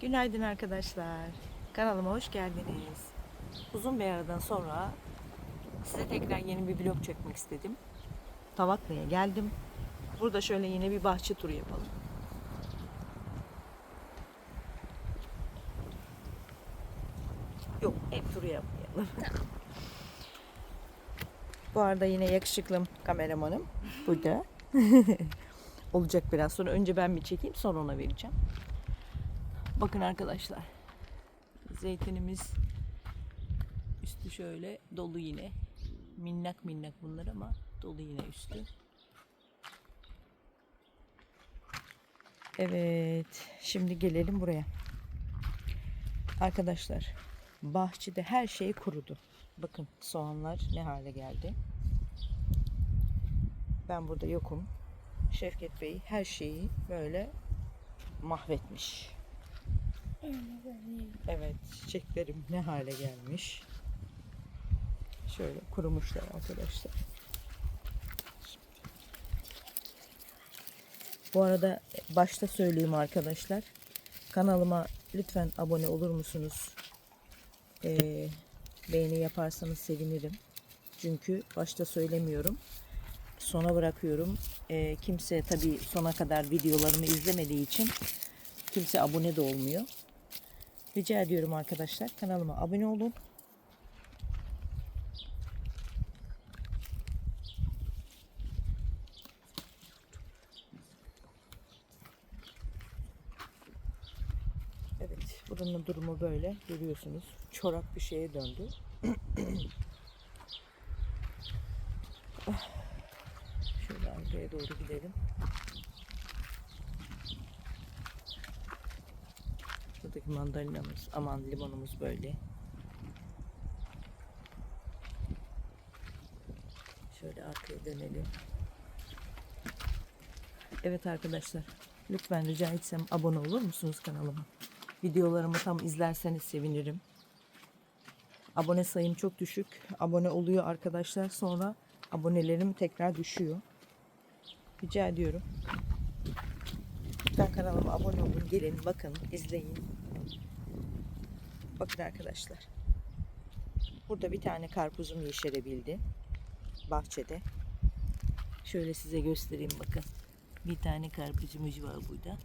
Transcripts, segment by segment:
Günaydın arkadaşlar. Kanalıma hoş geldiniz. Uzun bir aradan sonra size tekrar yeni bir vlog çekmek istedim. Tavaklı'ya geldim. Burada şöyle yine bir bahçe turu yapalım. Yok ev turu yapmayalım. Bu arada yine yakışıklım kameramanım burada. Olacak biraz sonra. Önce ben bir çekeyim sonra ona vereceğim. Bakın arkadaşlar. Zeytinimiz üstü şöyle dolu yine. Minnak minnak bunlar ama dolu yine üstü. Evet, şimdi gelelim buraya. Arkadaşlar, bahçede her şey kurudu. Bakın soğanlar ne hale geldi. Ben burada yokum. Şevket Bey her şeyi böyle mahvetmiş. Evet, çiçeklerim ne hale gelmiş. Şöyle kurumuşlar arkadaşlar. Bu arada başta söyleyeyim arkadaşlar. Kanalıma lütfen abone olur musunuz? Ee, beğeni yaparsanız sevinirim. Çünkü başta söylemiyorum. Sona bırakıyorum. Ee, kimse tabii sona kadar videolarımı izlemediği için kimse abone de olmuyor. Rica ediyorum arkadaşlar kanalıma abone olun. Evet, buranın durumu böyle görüyorsunuz. Çorak bir şeye döndü. Şöyle arkaya doğru gidelim. Mandalinamız, aman limonumuz böyle. Şöyle arkaya dönelim. Evet arkadaşlar, lütfen rica etsem abone olur musunuz kanalıma? Videolarımı tam izlerseniz sevinirim. Abone sayım çok düşük. Abone oluyor arkadaşlar. Sonra abonelerim tekrar düşüyor. Rica ediyorum. Lütfen kanalıma abone olun. Gelin bakın izleyin. Bakın arkadaşlar. Burada bir tane karpuzum yeşerebildi. Bahçede. Şöyle size göstereyim bakın. Bir tane karpuzumuz var burada.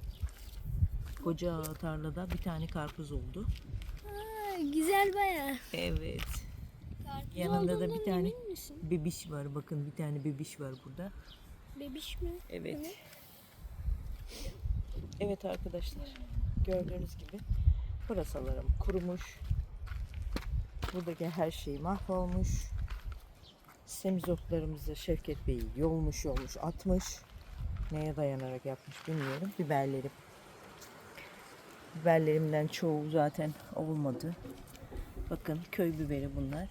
Koca tarlada bir tane karpuz oldu. Aa, güzel baya. Evet. Karpuz Yanında da bir tane bebiş var. Bakın bir tane bebiş var burada. Bebiş mi? Evet. Evet arkadaşlar. Gördüğünüz gibi pırasalarım kurumuş. Buradaki her şey mahvolmuş. Semizotlarımızı Şevket Bey yolmuş yolmuş atmış. Neye dayanarak yapmış bilmiyorum. Biberlerim. Biberlerimden çoğu zaten olmadı. Bakın köy biberi bunlar.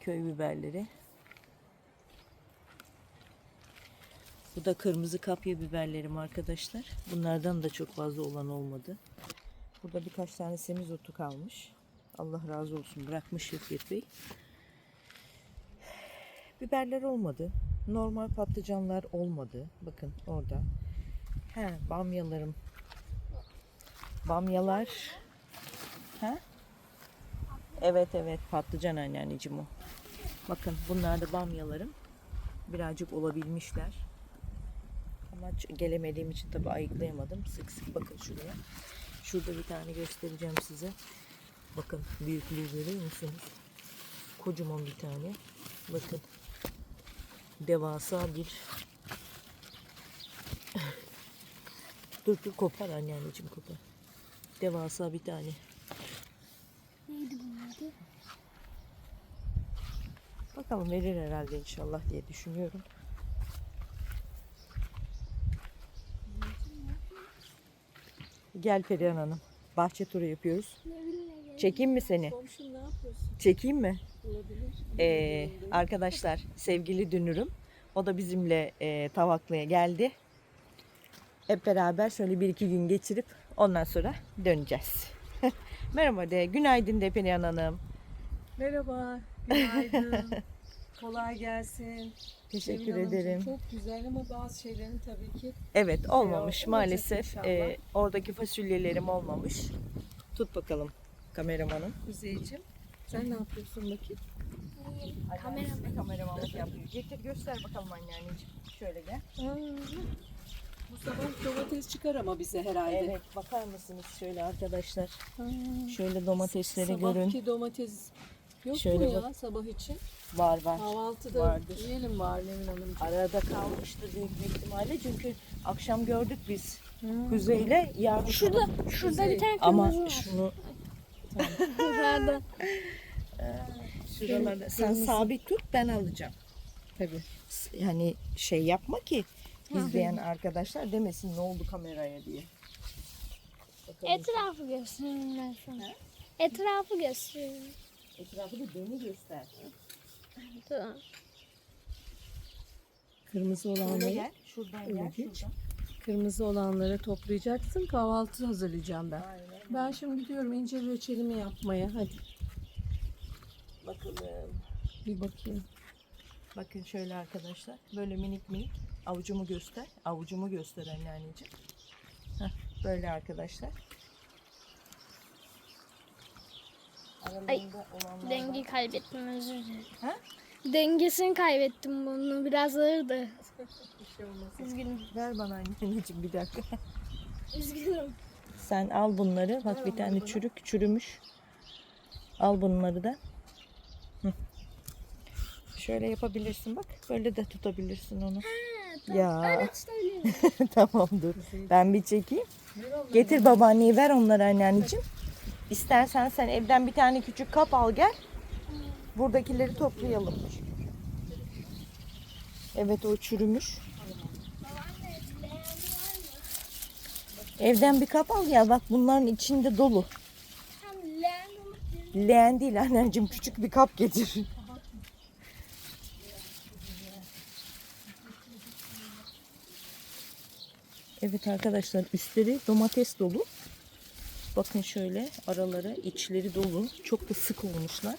Köy biberleri. Bu da kırmızı kapya biberlerim arkadaşlar. Bunlardan da çok fazla olan olmadı. Burada birkaç tane semizotu kalmış. Allah razı olsun bırakmış Şevket Bey. Biberler olmadı. Normal patlıcanlar olmadı. Bakın orada. He, bamyalarım. Bamyalar. He? Evet evet patlıcan anneanneciğim o. Bakın bunlar da bamyalarım. Birazcık olabilmişler. Ama gelemediğim için tabi ayıklayamadım. Sık sık bakın şuraya. Şurada bir tane göstereceğim size. Bakın büyüklüğü görüyor musunuz? Kocaman bir tane. Bakın. Devasa bir Dur dur kopar anneanneciğim kopar. Devasa bir tane. Neydi bunun adı? Bakalım verir herhalde inşallah diye düşünüyorum. Gel Perihan Hanım. Bahçe turu yapıyoruz. Çekeyim mi seni? Komşum ne yapıyorsun? Çekeyim mi? Olabilir. Ee, arkadaşlar sevgili dünürüm. O da bizimle e, Tavaklı'ya geldi. Hep beraber şöyle bir iki gün geçirip ondan sonra döneceğiz. Merhaba de. Günaydın de Perihan Hanım. Merhaba, günaydın. Kolay gelsin. Teşekkür Hanımcığım, ederim. Çok güzel ama bazı şeylerin tabii ki Evet olmamış olacak maalesef. inşallah. Ee, oradaki fasulyelerim olmamış. Tut bakalım kameramanım. Kuzeyciğim. Sen ne yapıyorsun bakayım? Kamera Kameramanlık yapıyor. Getir göster bakalım anneanneciğim. Şöyle gel. Aa, bu sabah domates çıkar ama bize herhalde. Evet bakar mısınız şöyle arkadaşlar. Ha, Şöyle domatesleri Sabahki görün. domates yok Şöyle mu ya bak. sabah için? Var var. Kahvaltıda Vardır. yiyelim var Nevin Hanımcığım. Arada kalmıştır büyük bir ihtimalle çünkü akşam gördük biz Ha. Kuzeyle yarın Şurada, şurada bir tane ama kırmızı var. şunu Pardon. şuralarda sen sabit tut ben alacağım. Tabii. Yani şey yapma ki izleyen arkadaşlar demesin ne oldu kameraya diye. Bakalım. Etrafı göstereyim ben sana. Etrafı göstereyim. Etrafı da beni göster. Tamam. Kırmızı olanları, gel. Şuradan Öyle gel. geç. Şuradan. kırmızı olanları toplayacaksın. Kahvaltı hazırlayacağım ben. Aynen. Ben şimdi gidiyorum incir reçelimi yapmaya. Hadi Bakalım. bir bakayım. Bakın şöyle arkadaşlar. Böyle minik minik. Avucumu göster. Avucumu göster anneanneciğim. Heh, böyle arkadaşlar. Olanlar Dengi kaybettim özür dilerim. Ha? Dengesini kaybettim bunu. Biraz ağırdı. Şey. Üzgünüm. Ver bana anneciğim bir dakika. Üzgünüm. Sen al bunları. Bak bir tane çürük çürümüş. Al bunları da. Hı. Şöyle yapabilirsin bak. Böyle de tutabilirsin onu. Ya Söyleyeyim. tamam dur. Ben bir çekeyim. Getir babaanneyi ver onları anneanneciğim. İstersen sen evden bir tane küçük kap al gel. Buradakileri toplayalım. Evet o çürümüş. Evden bir kap al ya bak bunların içinde dolu. Leğen değil anneciğim küçük bir kap getir. Evet arkadaşlar üstleri domates dolu. Bakın şöyle araları içleri dolu. Çok da sık olmuşlar.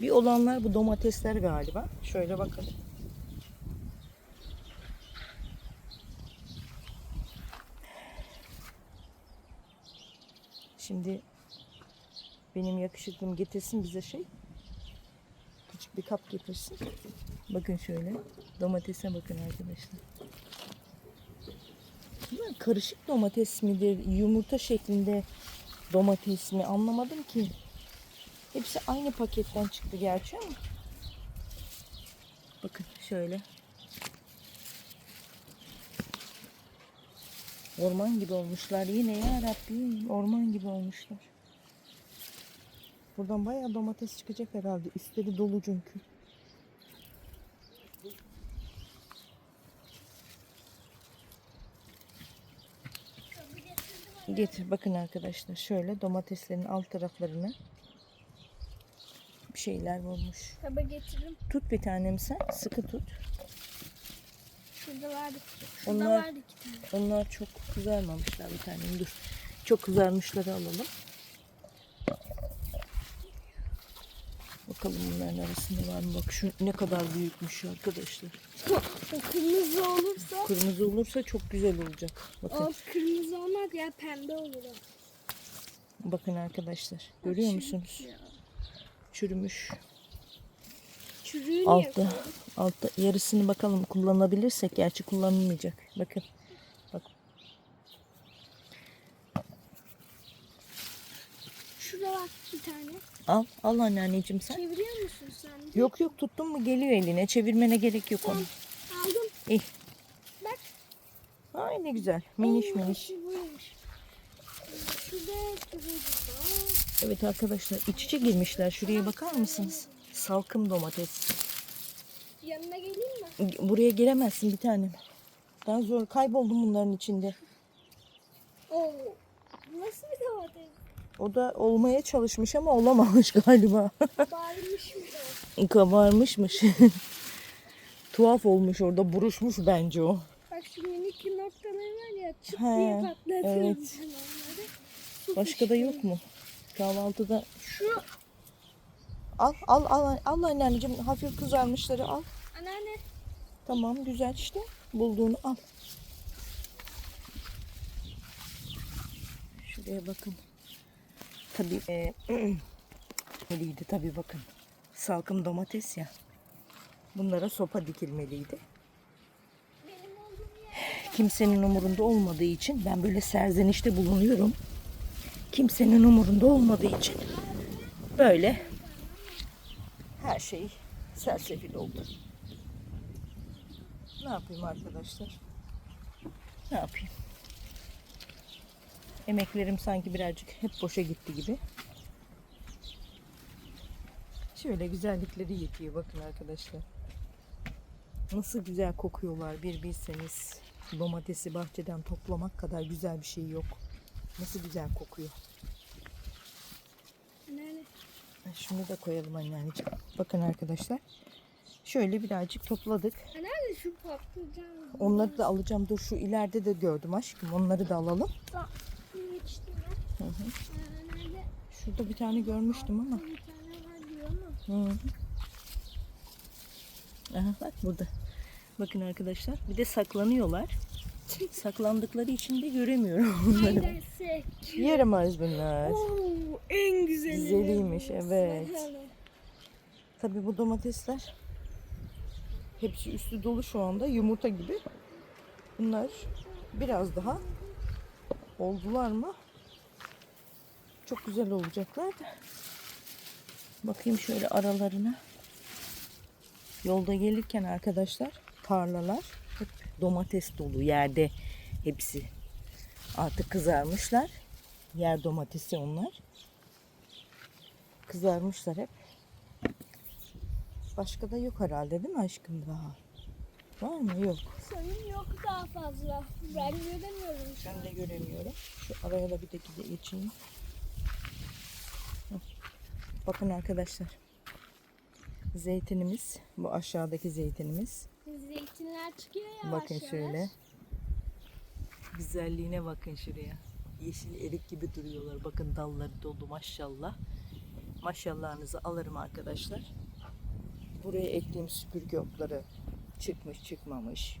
Bir olanlar bu domatesler galiba. Şöyle bakın. Şimdi benim yakışıklım getirsin bize şey. Küçük bir kap getirsin. Bakın şöyle. Domatese bakın arkadaşlar. Bunlar karışık domates midir? Yumurta şeklinde domates mi? Anlamadım ki. Hepsi aynı paketten çıktı gerçi ama. Bakın şöyle. Orman gibi olmuşlar yine ya Rabbim. Orman gibi olmuşlar. Buradan bayağı domates çıkacak herhalde. Üstleri dolu çünkü. Getir bakın arkadaşlar şöyle domateslerin alt taraflarını bir şeyler olmuş. Kaba getiririm. Tut bir tanem sen sıkı tut. Şurada vardı. Şurada Onlar- vardı iki tane. Onlar çok kızarmamışlar bir tanem dur. Çok kızarmışları alalım. Bakalım bunların arasında var mı? Bak şu ne kadar büyükmüş arkadaşlar. O kırmızı olursa Kırmızı olursa çok güzel olacak. Bakın, o kırmızı olmaz ya pembe olur o. bakın arkadaşlar. Görüyor musunuz? Ya. Çürümüş. Çürüğü niye Altta, koydun? altta yarısını bakalım kullanabilirsek. Gerçi kullanılmayacak. Bakın. Bak. Şurada var bir tane. Al, al anneanneciğim sen. Çeviriyor musun sen? Yok yok tuttun mu geliyor eline. Çevirmene gerek yok onu. İyi. Bak. Ay ne güzel. Miniş miniş. Evet arkadaşlar iç içe girmişler. Şuraya bakar mısınız? Salkım domates. Yanına geleyim mi? Buraya giremezsin bir tanem. Ben zor kayboldum bunların içinde. Oo. Nasıl bir domates? O da olmaya çalışmış ama olamamış galiba. Bağırmış mı o? Kabarmışmış. Tuhaf olmuş orada buruşmuş bence o. Bak şu minik noktaları var ya çıt He, diye patlatıyorum evet. onları. Başka da yok mu? Kahvaltıda Şu Al al al al anneanneciğim hafif kızarmışları al. Anneanne. Tamam güzel işte. Bulduğunu al. Şuraya bakın. Tabii e, meliydi tabii bakın. Salkım domates ya. Bunlara sopa dikilmeliydi. Kimsenin umurunda olmadığı için ben böyle serzenişte bulunuyorum. Kimsenin umurunda olmadığı için böyle her şey sersefil oldu. Ne yapayım arkadaşlar? Ne yapayım? Emeklerim sanki birazcık hep boşa gitti gibi. Şöyle güzellikleri yetiyor bakın arkadaşlar. Nasıl güzel kokuyorlar bir bilseniz. Domatesi bahçeden toplamak kadar güzel bir şey yok. Nasıl güzel kokuyor. Ha, Şunu da koyalım anneanneciğim. Bakın arkadaşlar. Şöyle birazcık topladık. Anneanne şu patlıcan. Onları da alacağım. Dur şu ileride de gördüm aşkım. Onları da alalım. Yetiştim Hı hı. Nerede? Şurada bir tane görmüştüm ama. Bir tane var diyor ama. Hı hı. Aha, bak burada. Bakın arkadaşlar. Bir de saklanıyorlar. Saklandıkları için de göremiyorum onları. Yerim bunlar. Oo, en güzeli. Güzeliymiş, evet. Tabii bu domatesler hepsi üstü dolu şu anda yumurta gibi. Bunlar biraz daha oldular mı? Çok güzel olacaklar da. Bakayım şöyle aralarına. Yolda gelirken arkadaşlar tarlalar hep domates dolu yerde hepsi. Artık kızarmışlar. Yer domatesi onlar. Kızarmışlar hep. Başka da yok herhalde değil mi aşkım daha? Var mı? Yok. Sanırım yok daha fazla. Ben göremiyorum şu. Ben de göremiyorum. Şu araya da bir de geçeyim. Bakın arkadaşlar. Zeytinimiz. Bu aşağıdaki zeytinimiz. Zeytinler çıkıyor ya bakın yavaş şöyle. yavaş. Güzelliğine bakın şuraya. Yeşil erik gibi duruyorlar. Bakın dalları dolu maşallah. Maşallahınızı alırım arkadaşlar. Buraya ektiğim süpürge otları çıkmış çıkmamış.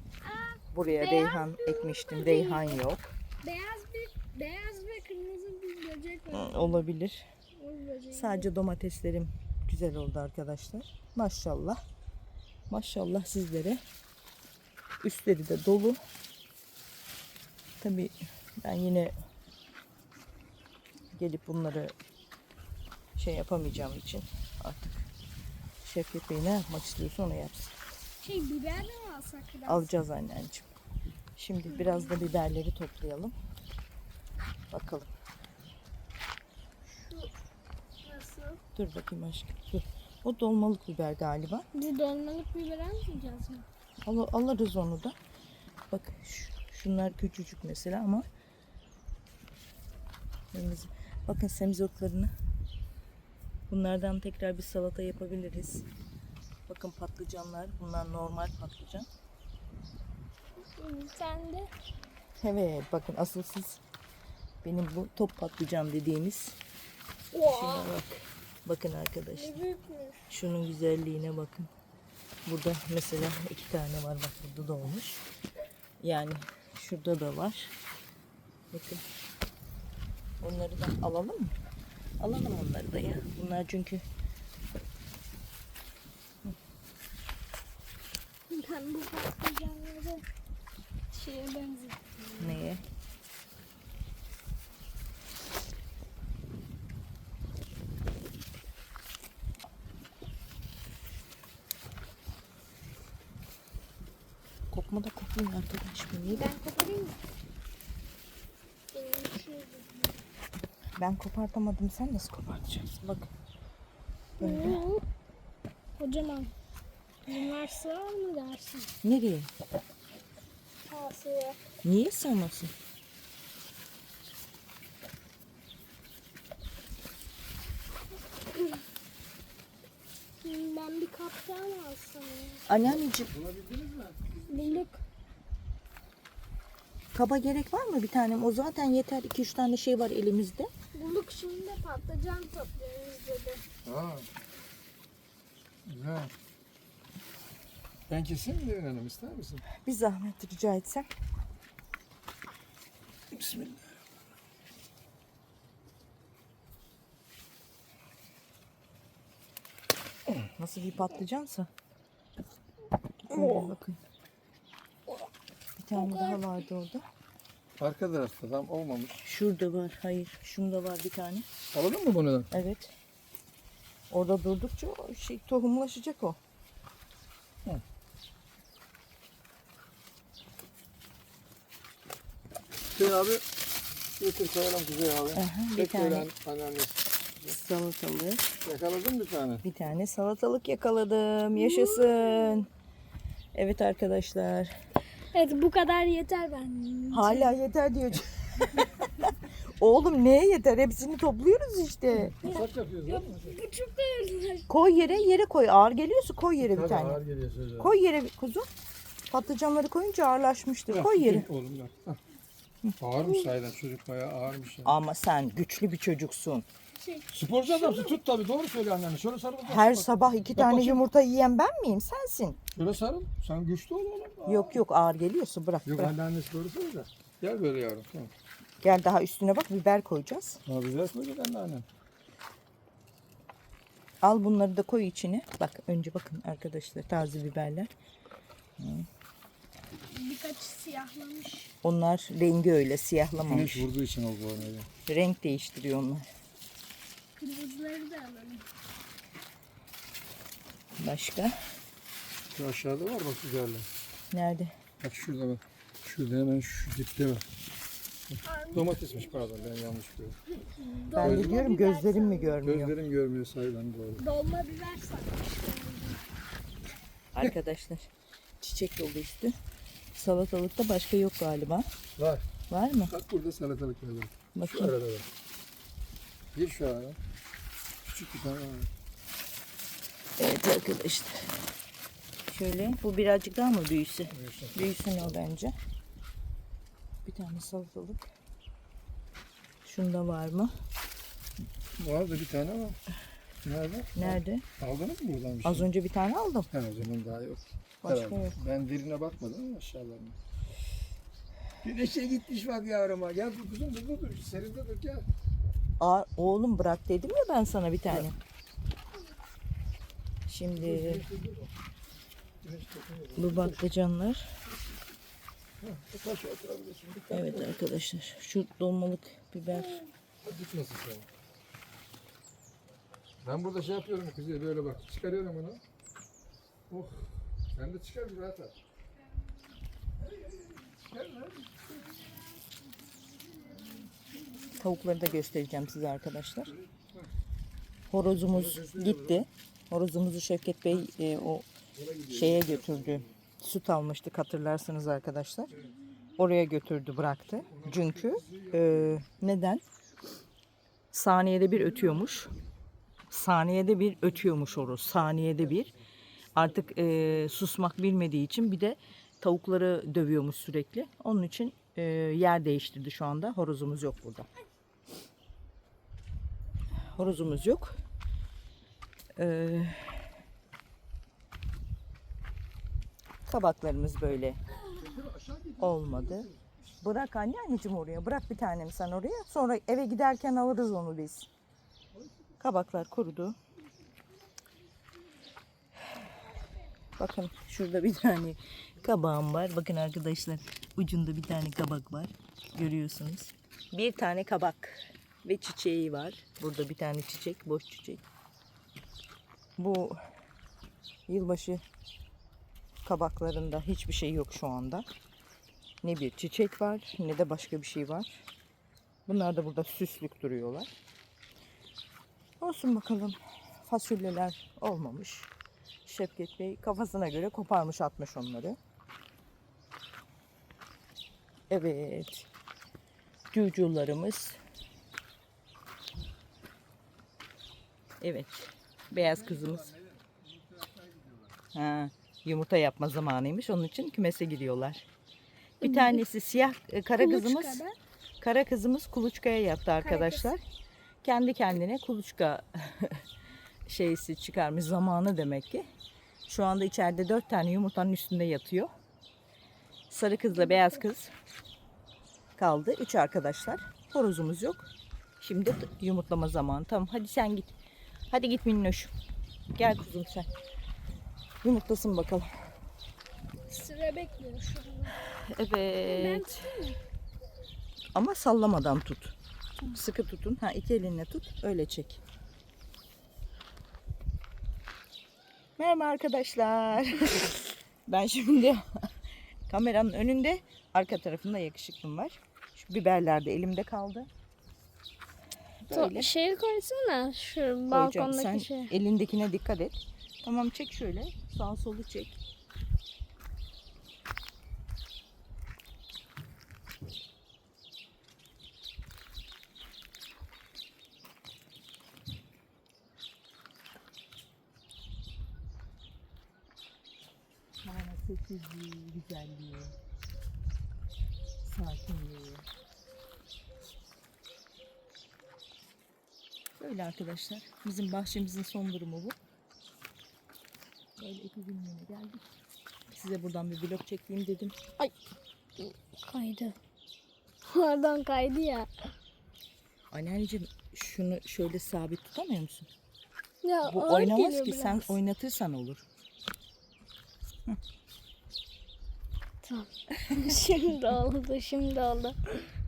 Buraya beyaz reyhan ekmiştim. Reyhan yok. Beyaz bir beyaz ve kırmızı bir böcek var. Olabilir. O böceği. Sadece domateslerim güzel oldu arkadaşlar. Maşallah. Maşallah sizlere. Üstleri de dolu. Tabii ben yine gelip bunları şey yapamayacağım için artık Şevket Bey ne yapmak istiyorsa onu yapsın. Şey biber de mi alsak biraz? Alacağız anneciğim. Şimdi biraz da biberleri toplayalım. Bakalım. Nasıl? Dur bakayım aşkım. Dur. O dolmalık biber galiba. Biz dolmalık biber almayacağız mı? Al, alırız onu da. Bak şu- şunlar küçücük mesela ama. Bakın semizotlarını. Bunlardan tekrar bir salata yapabiliriz. Bakın patlıcanlar. Bunlar normal patlıcan. Sen de Evet bakın asıl siz benim bu top patlıcan dediğimiz. Oha. Şuna bak. Bakın arkadaşlar. Şunun güzelliğine bakın. Burada mesela iki tane var. Bak burada da olmuş. Yani şurada da var. Bakın. Onları da alalım mı? Alalım onları da ya. Bunlar çünkü Ben bu patlıcanları şeye benziyor. neye? Kokma da kokmuyor arkadaş. Bu niye Ben koparayım mı? Ben kopartamadım. Sen nasıl kopartacaksın? Bak. Böyle. Kocaman. Bunlar sığar mı dersin? Nereye? Kaseye. Niye sığmasın? Ben bir kap daha mı alsam ya? Bulduk. kaba gerek var mı bir tanem? O zaten yeter. 2-3 tane şey var elimizde. Bulduk şimdi de patlıcan topluyoruz dedi. Ha, Güzel. Ben keseyim mi Devin Hanım ister misin? Bir zahmet rica etsem. Bismillah. Nasıl bir patlıcansa. Şöyle bakın. Bir tane daha vardı orada. Arka tarafta tam olmamış. Şurada var. Hayır. Şunda var bir tane. Alalım mı bunu da? Evet. Orada durdukça o şey tohumlaşacak o. Hüseyin abi getir koyalım Kuzey abi. Aha, bir Tek tane. anneannesi. Salatalık. Yakaladın bir tane. Bir tane salatalık yakaladım. Yaşasın. Evet arkadaşlar. Evet bu kadar yeter ben. Hala yeter diyor. Oğlum neye yeter? Hepsini topluyoruz işte. Masak yapıyoruz değil mi? Bu çok ağır. Koy yere, yere koy. Ağır geliyorsa koy yere bir Tabii tane. ağır geliyor sözler. Koy yere kuzu. Patlıcanları koyunca ağırlaşmıştır. Koy yere. Oğlum. Hah. Ağırmış sahiden çocuk bayağı ağırmış ya. Ama sen güçlü bir çocuksun. Sporcu adamsın tut tabii doğru söyle anneanne. Şöyle sarıl. Her bak. sabah iki Bak tane bakayım. yumurta yiyen ben miyim? Sensin. Şöyle sarıl. Sen güçlü ol oğlum. Aa. Yok yok ağır geliyorsa bırak Yok bırak. anneannesi doğru söylüyor. Gel böyle yavrum. Tamam. Gel daha üstüne bak biber koyacağız. Ha güzel söyledi anneannem. Al bunları da koy içine. Bak önce bakın arkadaşlar taze biberler. Birkaç siyahlamış. Onlar rengi öyle Güneş siyahlamamış. vurduğu için oldu öyle. Renk değiştiriyor onlar. Kırmızıları da alalım. Başka? Şu aşağıda var bak güzeller. Nerede? Bak şurada bak. Şurada hemen şu dipte var. Domatesmiş pardon ben yanlış gördüm. Ben de diyorum gözlerim mi görmüyor? Gözlerim görmüyor sayılan doğru. Dolma biber sarmış. Arkadaşlar çiçek dolu üstü. Salatalıkta başka yok galiba. Var. Var mı? Bak burada salatalık var. bak. Şu arada var. Bir şu arada. Küçük bir tane var. Evet arkadaşlar. Şöyle bu birazcık daha mı büyüsün? Büyüsün. Büyüsün o bence. Bir tane salatalık. Şunda var mı? Var da bir tane var. Nerede? Nerede? Aldınız mı buradan bir şey? Az önce bir tane aldım. Ha, o zaman daha yok. Başka Herhalde. yok. Ben derine bakmadım ama aşağılarına. Güneşe gitmiş bak yavruma. Gel kızım dur dur dur. Serinde dur gel. Aa, oğlum bırak dedim ya ben sana bir tane. Şimdi bu patlıcanlar. Evet arkadaşlar şu dolmalık biber. Ben burada şey yapıyorum kızı böyle bak. Çıkarıyorum onu. Oh. Sen de çıkar bir rahat at. Çıkar lan. Tavukları da göstereceğim size arkadaşlar. Horozumuz gitti. Horozumuzu Şevket Bey e, o şeye götürdü. Süt almıştık hatırlarsınız arkadaşlar. Oraya götürdü bıraktı. Çünkü e, neden? Saniyede bir ötüyormuş. Saniyede bir ötüyormuş horoz. Saniyede bir. Artık e, susmak bilmediği için bir de tavukları dövüyormuş sürekli. Onun için e, yer değiştirdi şu anda. Horozumuz yok burada. Horozumuz yok. Ee, kabaklarımız böyle olmadı. Bırak anne anneciğim oraya. Bırak bir tanem sen oraya. Sonra eve giderken alırız onu biz. Kabaklar kurudu. Bakın şurada bir tane kabağım var. Bakın arkadaşlar ucunda bir tane kabak var. Görüyorsunuz. Bir tane kabak ve çiçeği var. Burada bir tane çiçek, boş çiçek. Bu yılbaşı kabaklarında hiçbir şey yok şu anda. Ne bir çiçek var ne de başka bir şey var. Bunlar da burada süslük duruyorlar. Olsun bakalım. Fasulyeler olmamış. Şevket Bey kafasına göre koparmış atmış onları. Evet. Cucularımız. Evet. Beyaz kızımız. Ha, yumurta yapma zamanıymış. Onun için kümese gidiyorlar. Bir tanesi siyah e, kara kızımız. Kuluçkada. Kara kızımız kuluçkaya yattı arkadaşlar. Kendi kendine kuluçka şeysi çıkarmış zamanı demek ki. Şu anda içeride dört tane yumurtanın üstünde yatıyor. Sarı kızla beyaz kız kaldı. Üç arkadaşlar. Horozumuz yok. Şimdi yumurtlama zamanı. Tamam hadi sen git. Hadi git minnoş. Gel kuzum sen. Yumurtlasın bakalım. Sıra bekliyor şurada. Evet. Ama sallamadan tut. Sıkı tutun. Ha iki elinle tut. Öyle çek. Merhaba arkadaşlar. ben şimdi kameranın önünde arka tarafında yakışıklım var. Şu biberler de elimde kaldı. Böyle. Şey koysana şu koyacağım. balkondaki Sen şey. elindekine dikkat et. Tamam çek şöyle. Sağ solu çek. Bana sessizliği, güzelliği, sakinliği. Böyle arkadaşlar. Bizim bahçemizin son durumu bu. Böyle iki günlüğüne geldik. Size buradan bir vlog çekeyim dedim. Ay Kaydı. Oradan kaydı ya. anneanneciğim şunu şöyle sabit tutamıyor musun? Ya Bu oynamaz ki biraz. sen oynatırsan olur. Tamam. şimdi oldu, şimdi oldu.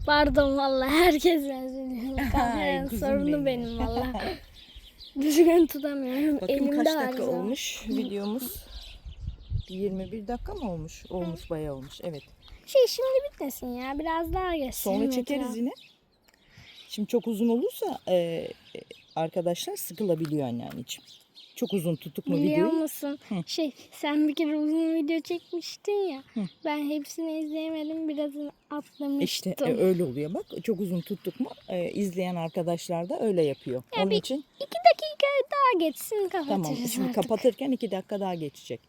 Pardon vallahi herkes dilerim. Kameranın sorunu benim. benim vallahi. Düzgün tutamıyorum. Bakın Elimde kaç dakika olmuş videomuz. 21 dakika mı olmuş? Olmuş bayağı olmuş. Evet. Şey şimdi bitmesin ya. Biraz daha geçsin. Sonra çekeriz yine. Şimdi çok uzun olursa e, e, arkadaşlar sıkılabiliyor anneanneciğim. Çok uzun tuttuk mu Biliyor videoyu? musun? Hı. Şey sen bir kere uzun video çekmiştin ya. Hı. Ben hepsini izleyemedim. Birazını atlamıştım. İşte e, öyle oluyor bak. Çok uzun tuttuk mu e, izleyen arkadaşlar da öyle yapıyor. Ya Onun bir- için İki dakika daha geçsin kapatırız tamam şimdi artık. kapatırken iki dakika daha geçecek.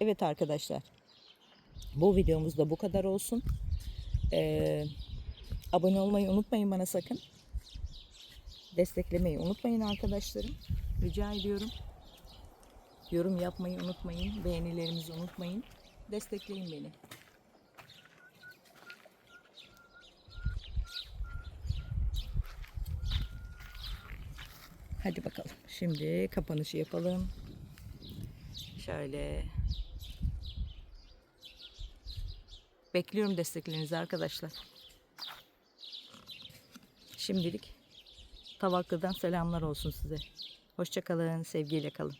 Evet arkadaşlar. Bu videomuz da bu kadar olsun. Ee, abone olmayı unutmayın bana sakın. Desteklemeyi unutmayın arkadaşlarım. Rica ediyorum. Yorum yapmayı unutmayın. Beğenilerinizi unutmayın. Destekleyin beni. Hadi bakalım. Şimdi kapanışı yapalım. Şöyle. Bekliyorum desteklerinizi arkadaşlar. Şimdilik Tavaklı'dan selamlar olsun size. Hoşçakalın, sevgiyle kalın.